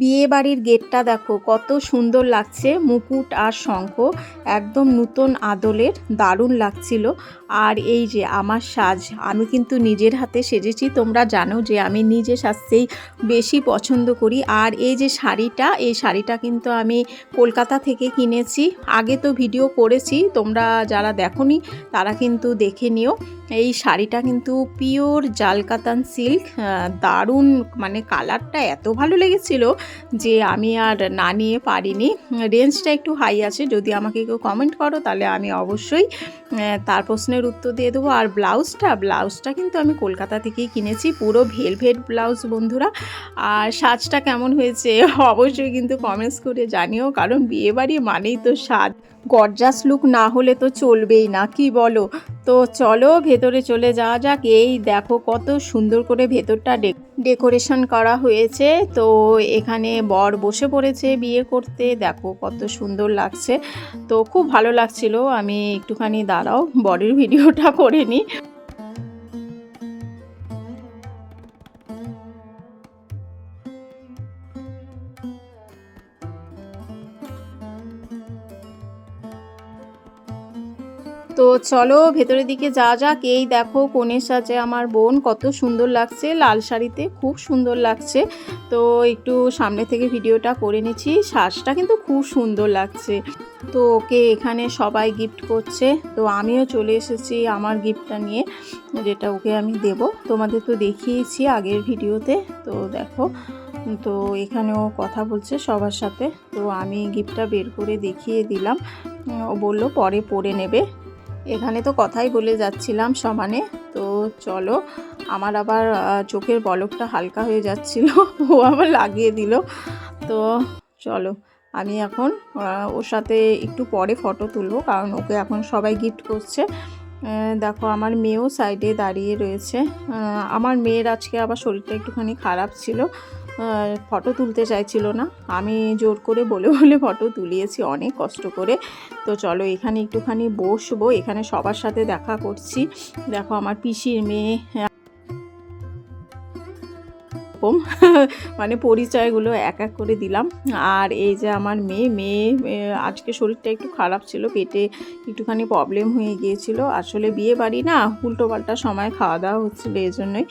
বিয়ে বাড়ির গেটটা দেখো, কত সুন্দর লাগছে। মুকুট আর শঙ্খ, একদম নূতন আদলের, দারুণ লাগছিল। আর এই যে আমার সাজ, আমি কিন্তু নিজের হাতে সেজেছি, তোমরা জানো যে আমি নিজে সাজতেই বেশি পছন্দ করি। আর এই যে শাড়িটা, এই শাড়িটা কিন্তু আমি কলকাতা থেকে কিনেছি। আগে তো ভিডিও করেছি, তোমরা যারা দেখোনি, তারা কিন্তু দেখে নিও। এই শাড়িটা কিন্তু পিওর জালকাতান সিল্ক দারুণ মানে কালারটা এত ভালো লেগেছিল যে আমি আর না নিয়ে পারিনি। রেঞ্জটা একটু হাই আছে, যদি আমাকে কেউ কমেন্ট করো তাহলে আমি অবশ্যই তার প্রশ্নের উত্তর দিয়ে দেবো। আর ব্লাউজটা ব্লাউজটা কিন্তু আমি কলকাতা থেকেই কিনেছি, পুরো ভেলভেট ব্লাউজ বন্ধুরা। আর সাজটা কেমন হয়েছে অবশ্যই কিন্তু কমেন্টস করে জানিও, কারণ বিয়েবাড়ি মানেই তো স্বাদ গরজাস লুক না হলে তো চলবেই না, কি বলো? তো চলো ভেতরে চলে যাওয়া যাক। এই দেখো কত সুন্দর করে ভেতরটা ডেকোরেশন করা হয়েছে। তো এখানে বর বসে পড়েছে বিয়ে করতে। দেখো কত সুন্দর লাগছে। তো খুব ভালো লাগছিল। আমি একটুখানি দাঁড়াও, বরের ভিডিওটা করে নিই। তো চলো ভেতরের দিকে যা যাক। এই দেখো কনের সাজে আমার বোন কত সুন্দর লাগছে। লাল শাড়িতে খুব সুন্দর লাগছে। তো একটু সামনে থেকে ভিডিওটা করে নিচ্ছি। সাজটা কিন্তু খুব সুন্দর লাগছে। তো ওকে এখানে সবাই গিফট করছে। তো আমিও চলে এসেছি আমার গিফটটা নিয়ে, যেটা ওকে আমি দেব। তোমাদের তো দেখিয়েছি আগের ভিডিওতে। তো দেখো, তো এখানেও কথা বলছে সবার সাথে। তো আমি গিফটটা বের করে দেখিয়ে দিলাম। ও বলল পরে পরে নেবে। এখানে তো কথাই বলে যাচ্ছিলাম সমানে। তো চলো, আমার আবার চোখের বলকটা হালকা হয়ে যাচ্ছিল, ও আবার লাগিয়ে দিল। তো চলো, আমি এখন ওর সাথে একটু পরে ফটো তুলবো, কারণ ওকে এখন সবাই গিফট করছে। দেখো, আমার মেয়েও সাইডে দাঁড়িয়ে রয়েছে। আমার মেয়ের আজকে আবার শরীরটা একটুখানি খারাপ ছিল। ফটো তুলতে চাইছিল না। আমি জোর করে বলে বলে ফটো তুলিয়েছি, অনেক কষ্ট করে। তো চলো, এখানে একটুখানি বসবো। এখানে সবার সাথে দেখা করছি। দেখো, আমার পিসির মেয়ে এরকম মানে পরিচয়গুলো এক এক করে দিলাম। আর এই যে আমার মেয়ে মেয়ে আজকে শরীরটা একটু খারাপ ছিল, পেটে একটুখানি প্রবলেম হয়ে গিয়েছিল। আসলে বিয়ে বাড়ি না উল্টো পাল্টা সময় খাওয়া দাওয়া হচ্ছিল এই জন্যই।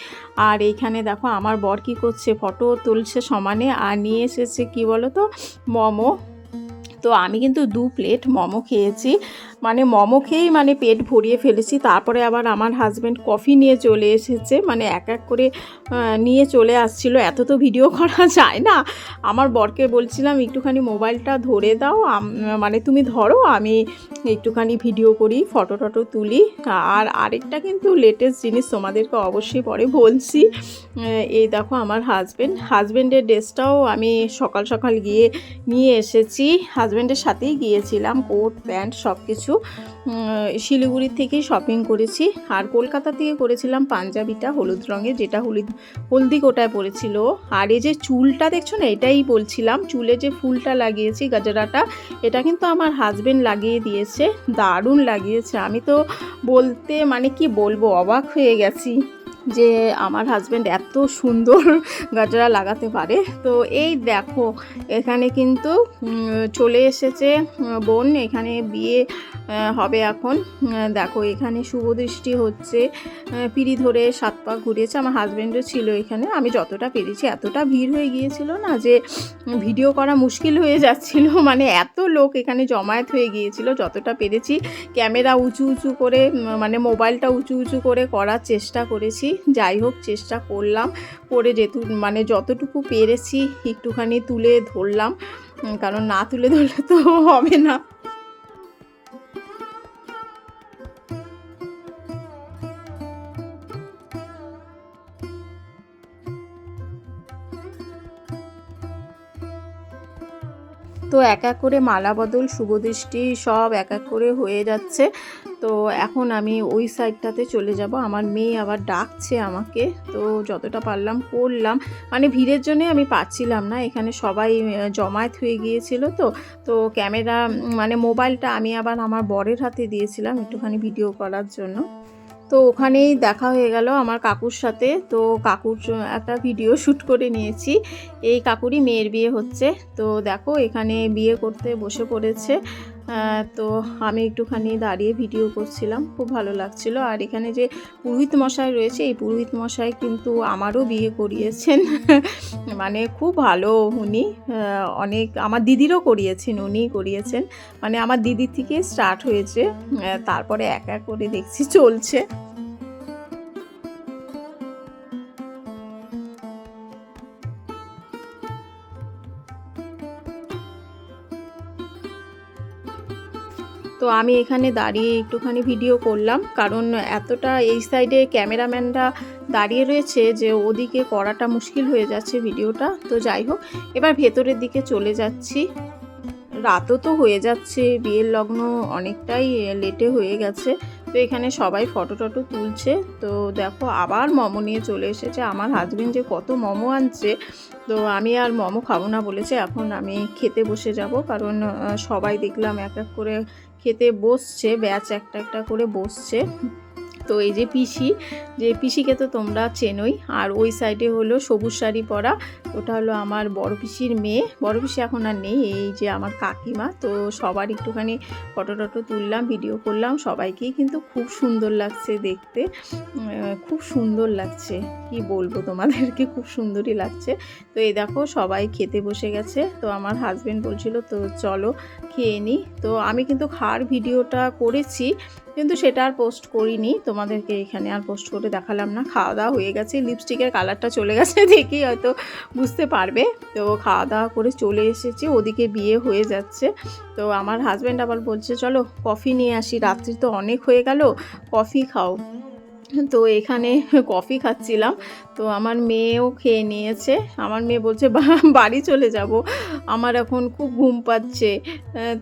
আর এইখানে দেখো, আমার বর কী করছে? ফটো তুলছে সমানে আর নিয়ে এসেছে কি বলো তো মোমো। তো আমি কিন্তু দু প্লেট মোমো খেয়েছি। মানে মোমো খেয়েই মানে পেট ভরিয়ে ফেলেছি। তারপরে আবার আমার হাজব্যান্ড কফি নিয়ে চলে এসেছে। মানে এক এক করে নিয়ে চলে আসছিল। এত তো ভিডিও করা যায় না। আমার বরকে বলছিলাম, একটুখানি মোবাইলটা ধরে দাও। মানে তুমি ধরো, আমি একটুখানি ভিডিও করি ফটো টটো তুলি। আর আরেকটা কিন্তু লেটেস্ট জিনিস তোমাদেরকে অবশ্যই পরে বলছি। এই দেখো আমার হাজব্যান্ড হাজব্যান্ডের ড্রেসটাও আমি সকাল সকাল গিয়ে নিয়ে এসেছি। হাজব্যান্ডের সাথেই গিয়েছিলাম, কোট, প্যান্ট সব কিছু শিলিগুড়ির থেকেই শপিং করেছি। আর কলকাতা থেকে করেছিলাম পাঞ্জাবিটা, হলুদ রঙের, যেটা হলুদ হলদি গোটায় পড়েছিল। আর এই যে চুলটা দেখছ না, এটাই বলছিলাম, চুলে যে ফুলটা লাগিয়েছি, গাজরাটা, এটা কিন্তু আমার হাজবেন্ড লাগিয়ে দিয়েছে। দারুণ লাগিয়েছে। আমি তো বলতে মানে কি বলব, অবাক হয়ে গেছি। যে আমার হাজব্যান্ড এত সুন্দর গাজরা লাগাতে পারে। তো এই দেখো, এখানে কিন্তু চলে এসেছে বোন, এখানে বিয়ে হবে এখন। দেখো, এখানে শুভ দৃষ্টি হচ্ছে পিড়ি ধরে সাত পা ঘুরিয়েছে। আমার হাজব্যান্ডও ছিল এখানে। আমি যতটা পেরেছি, এতটা ভিড় হয়ে গিয়েছিল না যে ভিডিও করা মুশকিল হয়ে যাচ্ছিল। মানে এত লোক এখানে জমায়েত হয়ে গিয়েছিল, যতটা পেরেছি। ক্যামেরা উঁচু উঁচু করে মানে মোবাইলটা উঁচু উঁচু করে করার চেষ্টা করেছি। যাই হোক, চেষ্টা করলাম করে যেতু মানে যতটুকু পেরেছি একটুখানি তুলে ধরলাম। কারণ না তুলে ধরলে তো হবে না। তো এক এক করে মালা বদল শুভদৃষ্টি সব এক এক করে হয়ে যাচ্ছে। তো এখন আমি ওই সাইডটাতে চলে যাব। আমার মেয়ে আবার ডাকছে আমাকে। তো যতটা পারলাম করলাম। মানে ভিড়ের জন্যে আমি পাচ্ছিলাম না। এখানে সবাই জমায়েত হয়ে গিয়েছিল তো। তো ক্যামেরা মানে মোবাইলটা আমি আবার আমার বরের হাতে দিয়েছিলাম একটুখানি ভিডিও করার জন্য। তো ওখানেই দেখা হয়ে গেল আমার কাকুর সাথে। তো কাকুর একটা ভিডিও শ্যুট করে নিয়েছি। এই কাকুরই মেয়ের বিয়ে হচ্ছে। তো দেখো এখানে বিয়ে করতে বসে পড়েছে। তো আমি একটুখানি দাঁড়িয়ে ভিডিও করছিলাম, খুব ভালো লাগছিল। আর এখানে যে পুরোহিত মশাই রয়েছে, এই পুরোহিত মশাই কিন্তু আমারও বিয়ে করিয়েছেন। মানে খুব ভালো উনি অনেক, আমার দিদিরও করিয়েছেন উনি করিয়েছেন। মানে আমার দিদির থেকে স্টার্ট হয়েছে তারপরে এক এক করে দেখছি চলছে। তো আমি এখানে দাঁড়িয়ে একটুখানি ভিডিও করলাম। কারণ এতটা এই সাইডে ক্যামেরাম্যানরা দাঁড়িয়ে রয়েছে যে ওদিকে করাটা মুশকিল হয়ে যাচ্ছে ভিডিওটা তো যাই হোক, এবার ভেতরের দিকে চলে যাচ্ছি। রাতও তো হয়ে যাচ্ছে, বিয়ের লগ্ন অনেকটাই লেটে হয়ে গেছে। তো এখানে সবাই ফটো টটো তুলছে। তো দেখো, আবার মোমো নিয়ে চলে এসেছে। আমার হাজবেন্ড যে কত মোমো আনছে, তো আমি আর মোমো খাব না বলেছে। এখন আমি খেতে বসে যাব। কারণ সবাই দেখলাম এক এক করে খেতে বসছে ব্যাচ একটা একটা করে বসছে। তো এই যে পিসি, যে পিসিকে তো তোমরা চেনোই। আর ওই সাইডে হলো সবুজ শাড়ি পরা, ওটা হলো আমার বড় পিসির মেয়ে। বড় পিসি এখন আর নেই, এই যে আমার কাকিমা। তো সবার একটুখানি ফটো টটো তুললাম, ভিডিও করলাম, সবাইকেই কিন্তু খুব সুন্দর লাগছে দেখতে। খুব সুন্দর লাগছে, কি বলব তোমাদেরকে, খুব সুন্দরই লাগছে। তো এই দেখো, সবাই খেতে বসে গেছে। তো আমার হাজব্যান্ড বলছিল, তো চলো খেয়ে নিই তো আমি কিন্তু খাওয়ার ভিডিওটা করেছি কিন্তু সেটা আর পোস্ট করিনি। তোমাদেরকে এখানে আর পোস্ট করে দেখালাম না। খাওয়া দাওয়া হয়ে গেছে। লিপস্টিকের কালারটা চলে গেছে। দেখি হয়তো বুঝতে পারবে। তো খাওয়া দাওয়া করে চলে এসেছি। ওদিকে বিয়ে হয়ে যাচ্ছে। তো আমার হাজব্যান্ড আবার বলছে, চলো কফি নিয়ে আসি। রাত্রি তো অনেক হয়ে গেল। কফি খাও। তো এখানে কফি খাচ্ছিলাম। তো আমার মেয়েও খেয়ে নিয়েছে। আমার মেয়ে বলছে, "বা- বাড়ি চলে যাব। আমার এখন খুব ঘুম পাচ্ছে।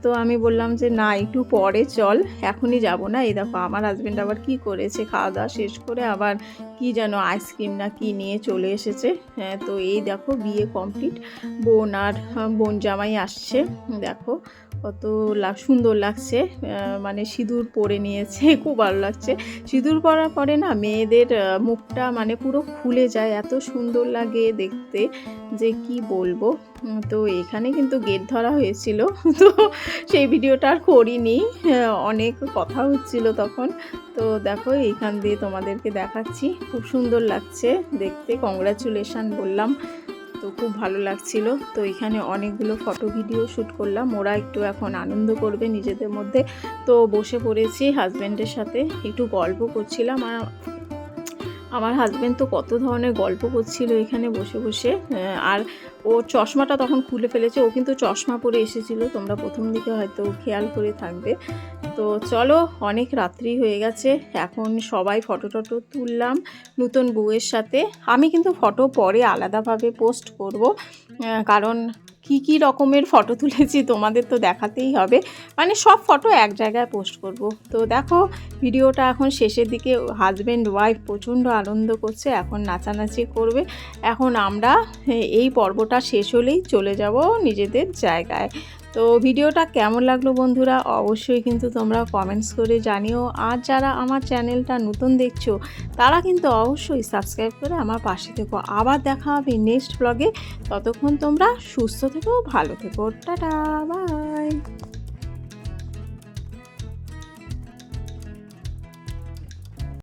তো আমি বললাম যে, না, একটু পরে চল, এখনই যাব না। এই দেখো, আমার হাজব্যান্ড আবার কি করেছে? খাওয়া দাওয়া শেষ করে আবার কি যেন আইসক্রিম না কি নিয়ে চলে এসেছে। হ্যাঁ তো এই দেখো, বিয়ে কমপ্লিট বোন আর, বোন জামাই আসছে, দেখো, কত লাগ সুন্দর লাগছে। মানে সিঁদুর পরে নিয়েছে, খুব ভালো লাগছে। সিঁদুর পরার পরে না, মেয়েদের মুখটা মানে পুরো খুলে যায় এত সুন্দর লাগে দেখতে যে কি বলব। তো এখানে কিন্তু গেট ধরা হয়েছিল। তো সেই ভিডিওটা আর করিনি। আহ, অনেক কথা হচ্ছিল তখন। তো দেখো এইখান দিয়ে তোমাদেরকে দেখাচ্ছি। খুব সুন্দর লাগছে দেখতে। কংগ্রাচুলেশন বললাম। তো খুব ভালো লাগছিল। তো এখানে অনেকগুলো ফটো ভিডিও শ্যুট করলাম। ওরা একটু এখন আনন্দ করবে নিজেদের মধ্যে। তো বসে পড়েছি হাজব্যান্ডের সাথে। একটু গল্প করছিলাম। আর আমার হাজব্যান্ড তো কত ধরনের গল্প করছিল এখানে বসে বসে। আর ও চশমাটা তখন খুলে ফেলেছে, ও কিন্তু চশমা পরে এসেছিল, তোমরা প্রথম দিকে হয়তো খেয়াল করে থাকবে। তো চলো, অনেক রাত্রি হয়ে গেছে, এখন সবাই ফটো টটো তুললাম নতুন বউয়ের সাথে। আমি কিন্তু ফটো পরে আলাদাভাবে পোস্ট করব কারণ কি কি রকমের ফটো তুলেছি তোমাদের তো দেখাতেই হবে। মানে সব ফটো এক জায়গায় পোস্ট করব। তো দেখো, ভিডিওটা এখন শেষের দিকে হাজব্যান্ড ওয়াইফ প্রচণ্ড আনন্দ করছে, এখন নাচানাচি করবে। এখন আমরা এই পর্বটা শেষ হলেই চলে যাব নিজেদের জায়গায়। তো ভিডিওটা কেমন লাগল বন্ধুরা? অবশ্যই কিন্তু তোমরা কমেন্টস করে জানিও। আর যারা আমার চ্যানেলটা নতুন দেখছ, তারা কিন্তু অবশ্যই সাবস্ক্রাইব করে আমার পাশে থেকো। আবার দেখা হবে নেক্সট ব্লগে ততক্ষণ তোমরা সুস্থ থেকো, ভালো থেকো। Tata bye